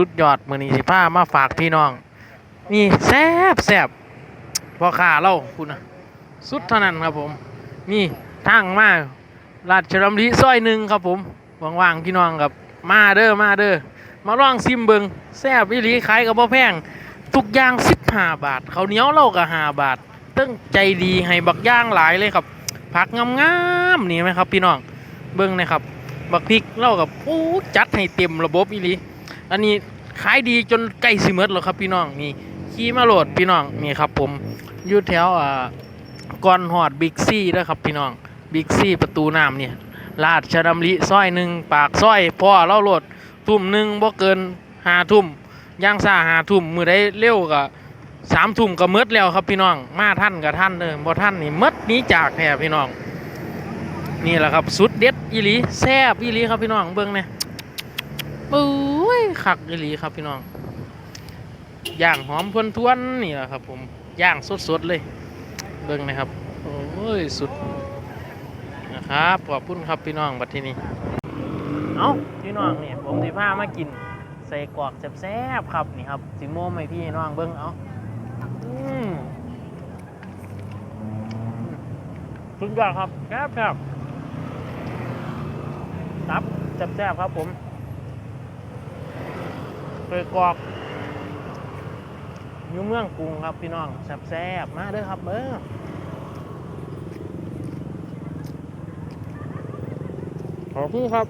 สุดยอดมือนี้สิพามาฝากพี่น้อง นี่แซบแซบพ่อค้าเราคุณนะสุดเท่านั้นครับผม นี่ทางมาราชดำริซอยหนึ่งครับผมว่างๆพี่น้องครับมาเด้อมาเด้อมาลองซิมเบิงแซบวิลีขายกับพ่อแพงทุกอย่าง15บห้าบาทเขาเหนียวเราก็5บาทตั้งใจดีให้บักย่างหลายเลยครับผักงามๆนี่ไหมครับ พี่น้องเบิ้งนะครับ บักพริกเล่ากับโอ้จัดให้เต็มระบบอีหลี อันนี้ขายดีจนใกล้สิหมดแล้วครับพี่น้องนี่ขี่มาโหลดพี่น้องนี่ครับผมอยู่แถวอ่าก่อนหอดบิ๊กซี่นะครับพี่น้องบิ๊กซี่ประตูน้ำเนี่ยลาดชดำริซอยหนึ่งปากซอยพ่อเล่าโหลดทุ่มหนึ่งบ่เกินห้าทุ่มย่างซาห้าทุ่มมือได้เร็วก็สามทุ่มก็หมดแล้วครับพี่น้อง มาท่านกับท่านเด้อบ่ท่านนี่หมดนี้จากแท้พี่น้อง นี่แหละครับสุดเด็ดอีหลีแซบอีหลีครับพี่น้องเบิ้งเนี่ย ปุ้ยคักอีหลีครับพี่น้องย่างหอมทวนทวนๆนี่แหละครับ ผมย่างสดๆเลยเบิ้งนะครับโอ้ยสุดนะครับขอบคุณครับพี่น้องบัดที่นี้เอาพี่น้องเนี่ยผมสิพามากินใส่กรอกแซ่บๆครับนี่ครับสิโมมให้พี่น้องเบิ้งเอาสุดยอดครับแซ่บครับครับแซ่บๆครับผม เคยกรอกอยู่เมืองกรุงครับพี่น้องแซ่บๆมาเด้อครับเบ้อขอบคุณครับ